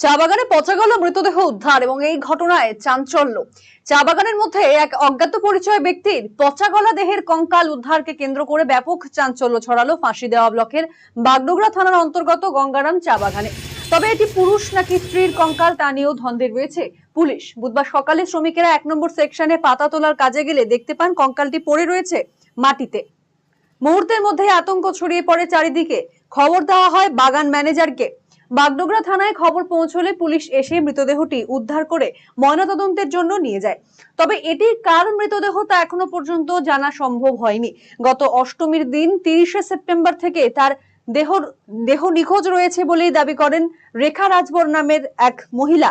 চা বাগানে পচা গলা মৃতদেহ উদ্ধার এবং এই ঘটনায় চাঞ্চল্য। চা বাগানের মধ্যে এক অজ্ঞাত পরিচয় ব্যক্তির পচা গলা দেহের কঙ্কাল উদ্ধারকে কেন্দ্র করে ব্যাপক চাঞ্চল্য ছড়ালো ফাঁসি দেওয়া ব্লকের বাগডোগরা থানার অন্তর্গত গঙ্গারাম চা বাগানে তবে এটি পুরুষ নাকি স্ত্রীর কঙ্কাল তা নিয়েও ধন্দে রয়েছে পুলিশ। বুধবার সকালে শ্রমিকেরা এক নম্বর সেকশনে পাতা তোলার কাজে গেলে দেখতে পান কঙ্কালটি পড়ে রয়েছে মাটিতে। মুহূর্তের মধ্যে আতঙ্ক ছড়িয়ে পড়ে চারিদিকে। খবর দেওয়া হয় বাগান ম্যানেজারকে। বাগডোগরা থানায় খবর পৌঁছলে পুলিশ এসে মৃতদেহটি উদ্ধার করে ময়নাতদন্তের জন্য নিয়ে যায়। তবে এটি কার মৃতদেহ তা এখনও পর্যন্ত জানা সম্ভব হয়নি। গত অষ্টমীর দিন তিরিশে সেপ্টেম্বর থেকে তার দেহ দেহ নিখোঁজ রয়েছে বলেই দাবি করেন রেখা রাজবর নামের এক মহিলা।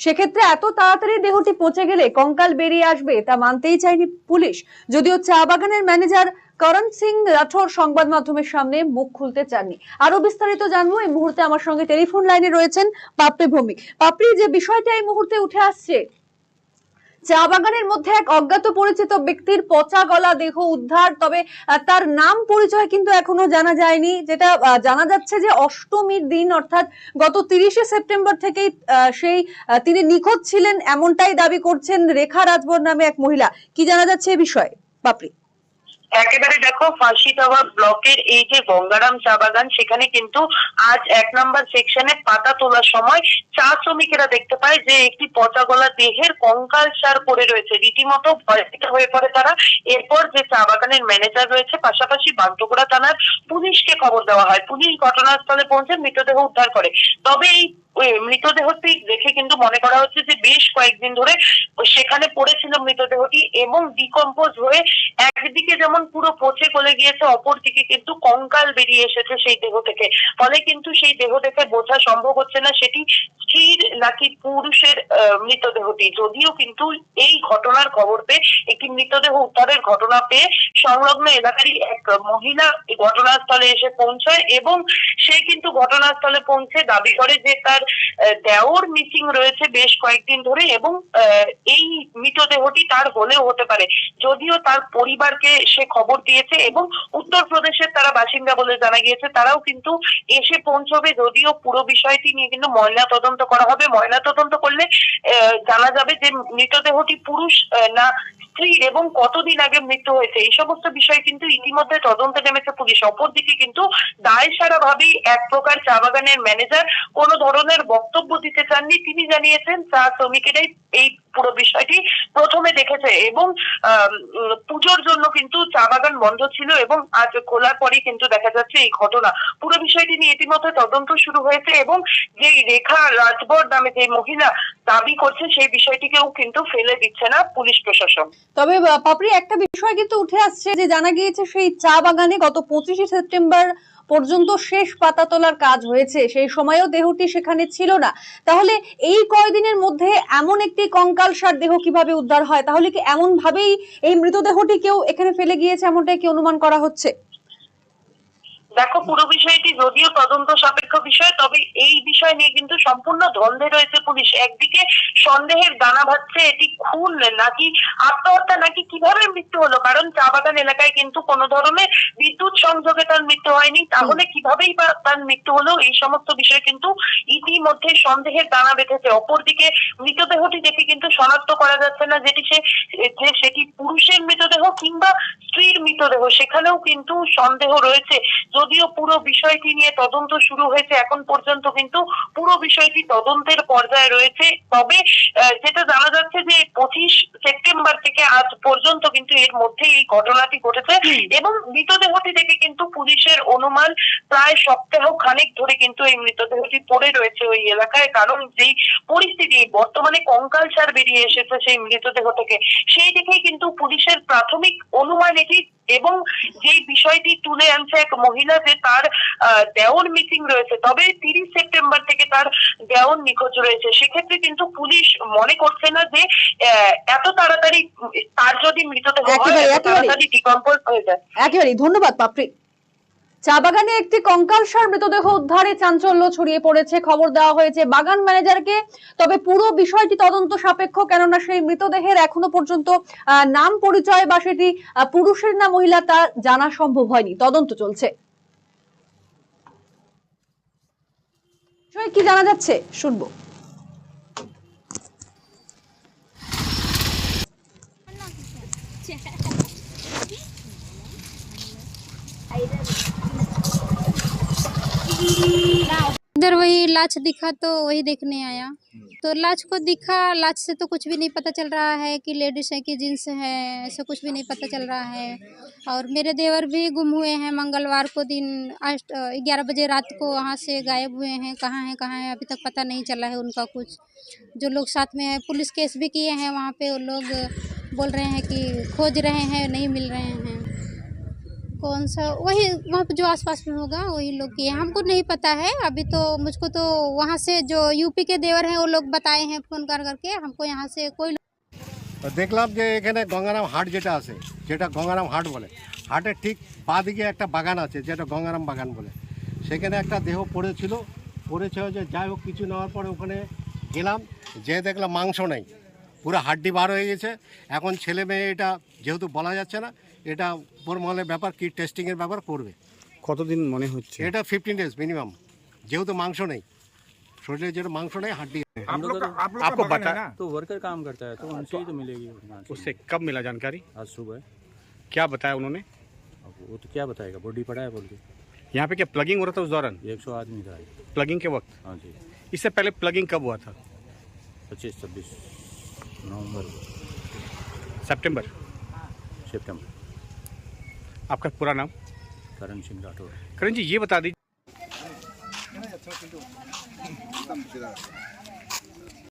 সেক্ষেত্রে এত তাড়াতাড়ি দেহটি পচে গেলে কঙ্কাল বেরিয়ে আসবে তা মানতেই চায়নি পুলিশ। যদিও চা বাগানের ম্যানেজার করণ সিং রাঠোর সংবাদ মাধ্যমের সামনে মুখ খুলতে চাননি। আরও বিস্তারিত জানব, এই মুহূর্তে আমার সঙ্গে টেলিফোন লাইনে রয়েছেন পাপড়ি ভৌমিক। পাপড়ি, যে বিষয়টা এই মুহূর্তে উঠে আসছে, চা বাগানের মধ্যে এক অজ্ঞাত পরিচিত ব্যক্তির পচা গলা দেহ উদ্ধার, তবে তার নাম পরিচয় কিন্তু এখনও জানা যায়নি, যেটা জানা যাচ্ছে যে অষ্টমীর দিন, অর্থাৎ গত তিরিশে সেপ্টেম্বর থেকেই সেই তিনি নিখোঁজ ছিলেন, এমনটাই দাবি করছেন রেখা রাজবর নামে এক মহিলা। কি জানা যাচ্ছে এ বিষয়ে, পাপড়ি? একেবারে দেখো, ফাঁসি দেওয়া ব্লকের এই যে গঙ্গারাম চা বাগান, সেখানে কিন্তু আজ এক নম্বর সেকশনে পাতা তোলার সময় চা শ্রমিকেরা দেখতে পায় যে একটি পচা গলা দেহের কঙ্কাল সার পড়ে রয়েছে। রীতিমতো ভয়ভীত হয়ে পড়ে তারা। এরপর যে চা বাগানের ম্যানেজার রয়েছে, পাশাপাশি বাগডোগরা থানার পুলিশকে খবর দেওয়া হয়। পুলিশ ঘটনাস্থলে পৌঁছে মৃতদেহ উদ্ধার করে। তবে এই ওই মৃতদেহটি দেখে কিন্তু মনে করা হচ্ছে যে বেশ কয়েকদিন ধরে সেখানে পড়েছিল মৃতদেহটি এবং ডিকম্পোজ হয়ে একদিকে যেমন পুরো পচে গলে গিয়েছে, অপরদিকে কিন্তু কঙ্কাল বেরিয়ে এসেছে সেই দেহ থেকে। ফলে কিন্তু সেই দেহ দেখে বোঝা সম্ভব হচ্ছে না সেটি স্ত্রীর নাকি পুরুষের মৃতদেহটি। যদিও কিন্তু এই ঘটনার খবর পেয়ে, একটি মৃতদেহ উদ্ধারের ঘটনা পেয়ে সংলগ্ন এলাকারই এক মহিলা ঘটনাস্থলে এসে পৌঁছায় এবং সে কিন্তু ঘটনাস্থলে পৌঁছে দাবি করে যে তার দেওর মিসিং রয়েছে বেশ কয়েকদিন ধরে এবং এই মৃতদেহটি তার হলেও হতে পারে। যদিও তার পরিবারকে সে খবর দিয়েছে এবং উত্তরপ্রদেশের তারা বাসিন্দা বলে জানা গিয়েছে, তারাও কিন্তু এসে পৌঁছবে যদিও পুরো বিষয়টি নিয়ে কিন্তু ময়না তদন্ত করা হবে। ময়না তদন্ত করলে জানা যাবে যে মৃতদেহটি পুরুষ না স্ত্রীর এবং কতদিন আগে মৃত্যু হয়েছে? এই সমস্ত বিষয় কিন্তু ইতিমধ্যে তদন্তে নেমেছে পুলিশ। অপরদিকে কিন্তু দায় সারা ভাবেই এক প্রকার চা বাগানের ম্যানেজার কোনো ধরনের বক্তব্য দিতে চাননি। তিনি জানিয়েছেন, চা শ্রমিকেরাই এই পুরো বিষয়টি প্রথমে দেখেছে এবং পুজোর জন্য কিন্তু চা বাগান বন্ধ ছিল এবং আজ খোলার পরেই কিন্তু দেখা যাচ্ছে এই ঘটনা। পুরো বিষয়টি নিয়ে ইতিমধ্যে তদন্ত শুরু হয়েছে এবং যেই রেখা রাজবর নামে যে মহিলা দাবি করছে সেই বিষয়টিকেও কিন্তু ফেলে দিচ্ছে না পুলিশ প্রশাসন। তবে পাপড়ি, একটা বিষয় কিন্তু উঠে আসছে যে জানা গিয়েছে সেই চা বাগানে গত পঁচিশে সেপ্টেম্বর পর্যন্ত শেষ পাতা তোলার কাজ হয়েছে। সেই সময়ও দেহটি সেখানে ছিল না। তাহলে এই কয়দিনের মধ্যে এমন একটি কঙ্কাল সার দেহ কীভাবে উদ্ধার হয়? তাহলে কি এমন ভাবেই এই মৃতদেহটি কেউ এখানে ফেলে গিয়েছে? এমনটাই কি অনুমান করা হচ্ছে? দেখো, পুরো বিষয়টি যদিও তদন্ত সাপেক্ষ বিষয়, তবে এই বিষয় নিয়ে কিন্তু সম্পূর্ণ দ্বন্দ্বে রয়েছে পুলিশ। একদিকে সন্দেহের দানা ভাচ্ছে এটি খুন, নাকি আত্মহত্যা, নাকি কীভাবে মৃত্যু হলো? কারণ চা বাগান এলাকায় কিন্তু কোনো ধরনের বিদ্যুৎ সংযোগে তার মৃত্যু হয়নি। তাহলে কিভাবেই বা তার মৃত্যু হলো? এই সমস্ত বিষয় কিন্তু ইতিমধ্যে সন্দেহের দানা বেঁধেছে। অপরদিকে মৃতদেহটি দেখে কিন্তু শনাক্ত করা যাচ্ছে না যেটি সে, যে সেটি পুরুষের মৃতদেহ কিংবা স্ত্রীর মৃতদেহ। সেখানেও কিন্তু সন্দেহ রয়েছে। যদিও পুরো বিষয়টি নিয়ে তদন্ত শুরু হয়েছে এখন পর্যন্ত কিন্তু পুরো বিষয়টি তদন্তের পর্যায়ে রয়েছে। তবে যেটা জানা যাচ্ছে যে পঁচিশ সেপ্টেম্বর থেকে আজ পর্যন্ত কিন্তু এর মধ্যে এই ঘটনাটি ঘটেছে এবং মৃতদেহটি দেখে কিন্তু পুলিশের অনুমান প্রায় সপ্তাহ খানেক ধরে কিন্তু এই মৃতদেহটি পড়ে রয়েছে ওই এলাকায়। কারণ যেই পরিস্থিতি বর্তমানে কঙ্কাল সার বেরিয়ে এসেছে সেই মৃতদেহ থেকে সেই দেখেই কিন্তু পুলিশের প্রাথমিক অনুমান এটি এবং যেই বিষয়টি তুলে আনছে এক মহিলা যে তার দেওর মিসিং রয়েছে তবে তিরিশ সেপ্টেম্বর থেকে তার দেওর নিখোঁজ রয়েছে। সেক্ষেত্রে কিন্তু পুলিশ মনে করছে না যে আহ, এত তাড়াতাড়ি তার যদি মৃতদেহ হয় এত তাড়াতাড়ি ডিকম্পোজ হয়ে যায়। একেবারেই ধন্যবাদ পাপড়ি। চা বাগানে একটি কঙ্কালসার মৃতদেহ উদ্ধারে চাঞ্চল্য ছড়িয়ে পড়েছে। খবর দেওয়া হয়েছে, বাগান ম্যানেজারকে। তবে পুরো বিষয়টি তদন্ত সাপেক্ষ, কেননা সেই মৃতদেহের এখনও পর্যন্ত নাম পরিচয় বা সেটি পুরুষের না মহিলা তা জানা সম্ভব হয়নি। তদন্ত চলছে। কি জানা যাচ্ছে? শুনব। इधर वही लाच दिखा तो वही देखने आया। तो लाच को दिखा, लाच से तो कुछ भी नहीं पता चल रहा है कि लेडीज़ है कि जेंट्स है, ऐसा कुछ भी नहीं पता चल रहा है। और मेरे देवर भी गुम हुए हैं मंगलवार को दिन ग्यारह बजे रात को वहाँ से गायब हुए हैं। कहाँ हैं कहाँ हैं, अभी तक पता नहीं चला है उनका कुछ। जो लोग साथ में है, पुलिस केस भी किए हैं वहाँ पे, वो लोग बोल रहे हैं कि खोज रहे हैं, नहीं मिल रहे हैं। कौन सा वही वहाँ पे जो आसपास में होगा वही लोग किए हैं। हमको नहीं पता है अभी तो मुझको तो वहाँ से जो यूपी के देवर हैं वो लोग बताए हैं फोन कर करके हमको यहाँ से कोई তো দেখলাম যে এখানে গঙ্গারাম হাট যেটা আছে যেটা গঙ্গারাম হাট বলে হাটের ঠিক বাঁ দিকে একটা বাগান আছে যেটা গঙ্গারাম বাগান বলে সেখানে একটা দেহ পড়েছিল পড়েছে যে যাই হোক কিছু নেওয়ার পরে ওখানে গেলাম যে দেখলাম মাংস নেই পুরো হাড্ডি বার হয়ে গেছে এখন ছেলে মেয়ে এটা যেহেতু বলা যাচ্ছে না এটা উপর মহলের ব্যাপার কি টেস্টিংয়ের ব্যাপার করবে কতদিন মনে হচ্ছে এটা ফিফটিন ডেজ মিনিমাম যেহেতু মাংস নেই শরীরে যেটা মাংস নেই হাড্ডি हम लोग का आप लोग आपको का बगान बता- है ना तो वर्कर काम करता है तो उनसे ही तो मिलेगी हाँ, उससे कब मिला जानकारी आज सुबह क्या बताया उन्होंने अब वो तो क्या बताएगा बॉडी पड़ा है बोल के यहाँ पे क्या प्लगिंग हो रहा था उस दौरान एक सौ आदमी था प्लगिंग के वक्त हाँ जी इससे पहले प्लगिंग कब हुआ था पच्चीस छब्बीस नवंबर सितंबर सितंबर आपका पूरा नाम? करण सिंह राठौर। करण जी ये बता दीजिए।